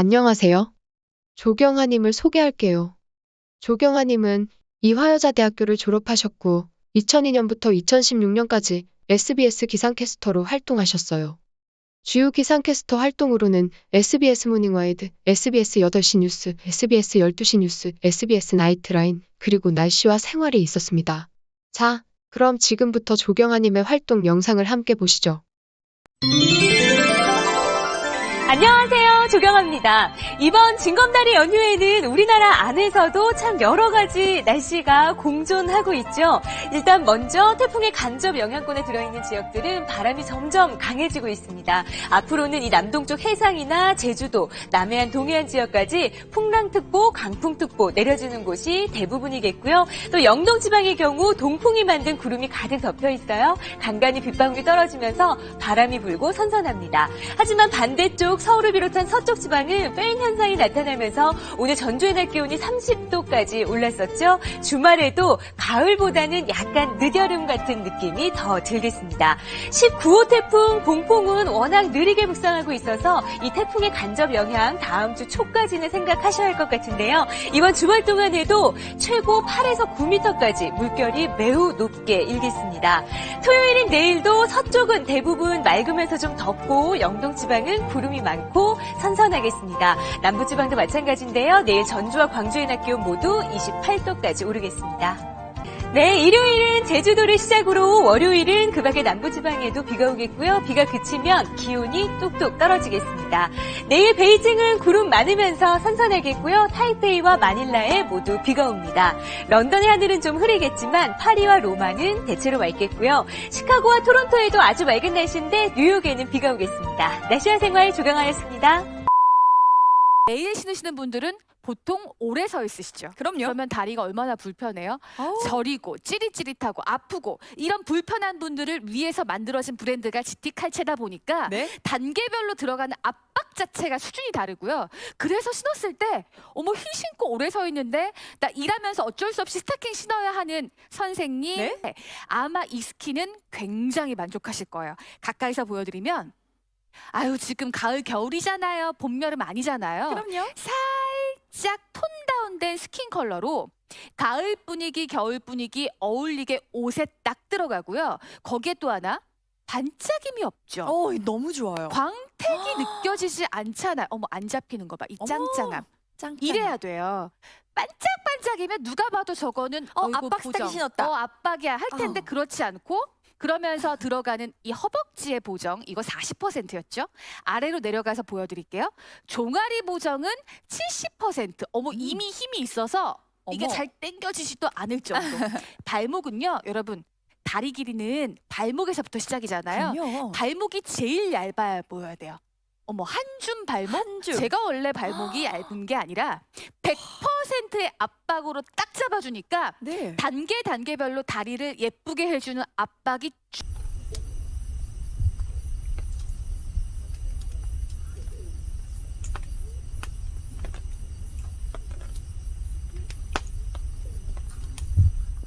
안녕하세요. 조경아님을 소개할게요. 조경아님은 이화여자대학교를 졸업하셨고 2002년부터 2016년까지 SBS 기상캐스터로 활동하셨어요. 주요 기상캐스터 활동으로는 SBS 모닝와이드, SBS 8시 뉴스, SBS 12시 뉴스, SBS 나이트라인, 그리고 날씨와 생활이 있었습니다. 자, 그럼 지금부터 조경아님의 활동 영상을 함께 보시죠. 안녕하세요. 조경아입니다. 이번 징검다리 연휴에는 우리나라 안에서도 참 여러 가지 날씨가 공존하고 있죠. 일단 먼저 태풍의 간접 영향권에 들어있는 지역들은 바람이 점점 강해지고 있습니다. 앞으로는 이 남동쪽 해상이나 제주도, 남해안, 동해안 지역까지 풍랑특보, 강풍특보 내려지는 곳이 대부분이겠고요. 또 영동 지방의 경우 동풍이 만든 구름이 가득 덮여 있어요. 간간히 빗방울이 떨어지면서 바람이 불고 선선합니다. 하지만 반대쪽 서울을 비롯한 서쪽 지방은 페인 현상이 나타나면서 오늘 전주의 낮 기온이 30도까지 올랐었죠. 주말에도 가을보다는 약간 늦여름 같은 느낌이 더 들겠습니다. 19호 태풍 봉봉은 워낙 느리게 북상하고 있어서 이 태풍의 간접 영향 다음 주 초까지는 생각하셔야 할 것 같은데요. 이번 주말 동안에도 최고 8에서 9m까지 물결이 매우 높게 일겠습니다. 토요일인 내일도 서쪽은 대부분 맑으면서 좀 덥고 영동 지방은 구름이 많고 선 선하겠습니다. 남부 지방도 마찬가지인데요. 내일 전주와 광주의 낮 기온 모두 28도까지 오르겠습니다. 네, 일요일은 제주도를 시작으로 월요일은 그 밖의 남부지방에도 비가 오겠고요. 비가 그치면 기온이 뚝뚝 떨어지겠습니다. 내일 베이징은 구름 많으면서 선선하겠고요. 타이페이와 마닐라에 모두 비가 옵니다. 런던의 하늘은 좀 흐리겠지만 파리와 로마는 대체로 맑겠고요. 시카고와 토론토에도 아주 맑은 날씨인데 뉴욕에는 비가 오겠습니다. 날씨와 생활 조경하였습니다. 내일 신으시는 분들은 보통 오래 서 있으시죠. 그럼요. 그러면 다리가 얼마나 불편해요? 아우. 저리고 찌릿찌릿하고 아프고 이런 불편한 분들을 위해서 만들어진 브랜드가 GT 칼체다 보니까 네. 단계별로 들어가는 압박 자체가 수준이 다르고요. 그래서 신었을 때 어머 힐 신고 오래 서 있는데 나 일하면서 어쩔 수 없이 스타킹 신어야 하는 선생님 네? 아마 이 스키는 굉장히 만족하실 거예요. 가까이서 보여드리면 아유 지금 가을 겨울이잖아요. 봄 여름 아니잖아요. 그럼요. 살짝 톤 다운된 스킨 컬러로 가을 분위기, 겨울 분위기 어울리게 옷에 딱 들어가고요. 거기에 또 하나 반짝임이 없죠. 어, 너무 좋아요. 광택이 느껴지지 않잖아요. 어머 안 잡히는 거 봐. 이 어머, 짱짱함. 짱짱. 이래야 돼요. 반짝반짝이면 누가 봐도 저거는 어, 어이구, 압박 보정. 신었다. 어, 압박이야 할 텐데 어. 그렇지 않고 그러면서 들어가는 이 허벅지의 보정 이거 40%였죠. 아래로 내려가서 보여드릴게요. 종아리 보정은 70%. 어머 음. 이미 힘이 있어서 이게 어머. 잘 당겨지지도 않을 정도. 발목은요, 여러분 다리 길이는 발목에서부터 시작이잖아요. 그럼요. 발목이 제일 얇아 보여야 돼요. 어머 한 줌 발목? 한 줌. 제가 원래 발목이 얇은 게 아니라 100% 의 압박으로 딱 잡아주니까 네. 단계 단계별로 다리를 예쁘게 해주는 압박이 쭉